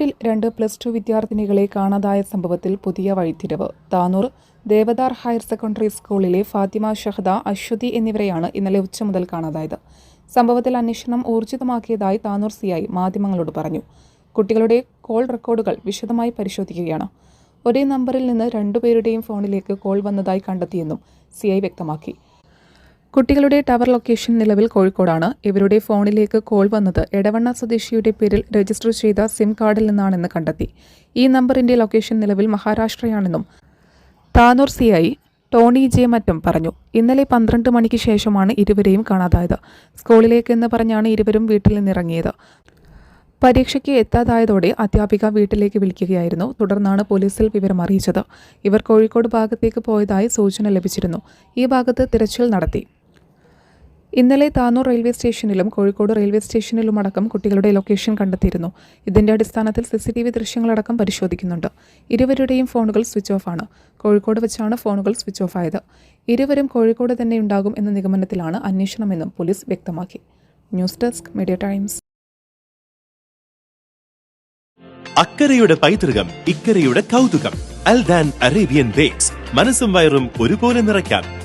രണ്ട് plus two വിദ്യാർത്ഥിനികളെ കാണാതായ സംഭവത്തിൽ പുതിയ വഴിത്തിരിവ്. താനൂർ ദേവദാർ ഹയർ സെക്കൻഡറി സ്കൂളിലെ ഫാത്തിമ ഷഹദ അശ്വതി എന്നിവരെയാണ് ഇന്നലെ ഉച്ച മുതൽ കാണാതായത്. സംഭവത്തിൽ അന്വേഷണം ഊർജിതമാക്കിയതായി താനൂർ സിഐ മാധ്യമങ്ങളോട് പറഞ്ഞു. കുട്ടികളുടെ കോൾ റെക്കോർഡുകൾ വിശദമായി പരിശോധിക്കുകയാണ്. ഒരേ നമ്പറിൽ നിന്ന് രണ്ടുപേരുടെയും ഫോണിലേക്ക് കോൾ വന്നതായി കണ്ടെത്തിയെന്നും സിഐ വ്യക്തമാക്കി. കുട്ടികളുടെ ടവർ ലൊക്കേഷൻ നിലവിൽ കോഴിക്കോടാണ്. ഇവരുടെ ഫോണിലേക്ക് കോൾ വന്നത് എടവണ്ണ സ്വദേശിയുടെ പേരിൽ രജിസ്റ്റർ ചെയ്ത സിം കാർഡിൽ നിന്നാണെന്ന് കണ്ടെത്തി. ഈ നമ്പറിന്റെ ലൊക്കേഷൻ നിലവിൽ മഹാരാഷ്ട്രയാണെന്നും Tanur C I Tony J മറ്റും പറഞ്ഞു. ഇന്നലെ പന്ത്രണ്ട് മണിക്ക് ശേഷമാണ് ഇരുവരെയും കാണാതായത്. സ്കൂളിലേക്കെന്ന് പറഞ്ഞാണ് ഇരുവരും വീട്ടിൽ നിന്നിറങ്ങിയത്. പരീക്ഷയ്ക്ക് എത്താതായതോടെ അധ്യാപിക വീട്ടിലേക്ക് വിളിക്കുകയായിരുന്നു. തുടർന്നാണ് പോലീസിൽ വിവരം അറിയിച്ചത്. ഇവർ കോഴിക്കോട് ഭാഗത്തേക്ക് പോയതായി സൂചന ലഭിച്ചിരുന്നു. ഈ ഭാഗത്ത് തിരച്ചിൽ നടത്തി. ഇന്നലെ താനൂർ റെയിൽവേ സ്റ്റേഷനിലും കോഴിക്കോട് റെയിൽവേ സ്റ്റേഷനിലുമടക്കം കുട്ടികളുടെ ലൊക്കേഷൻ കണ്ടെത്തിയിരുന്നു. ഇതിന്റെ അടിസ്ഥാനത്തിൽ സി സി ടി വി ദൃശ്യങ്ങളടക്കം പരിശോധിക്കുന്നുണ്ട്. ഇരുവരുടെയും ഫോണുകൾ സ്വിച്ച് ഓഫ് ആണ്. കോഴിക്കോട് വെച്ചാണ് ഫോണുകൾ സ്വിച്ച് ഓഫ് ആയത്. ഇരുവരും കോഴിക്കോട് തന്നെ ഉണ്ടാകും എന്ന നിഗമനത്തിലാണ് അന്വേഷണമെന്നും പോലീസ് വ്യക്തമാക്കി. News desk media times. അക്കരയുടെ പൈതൃകം ഇക്കരയുടെ കൗതുകം അൽദാൻ അറേബ്യൻ ബേക്സ്. മനസ്സും വയറും ഒരുപോലെ നിറയ്ക്കാം.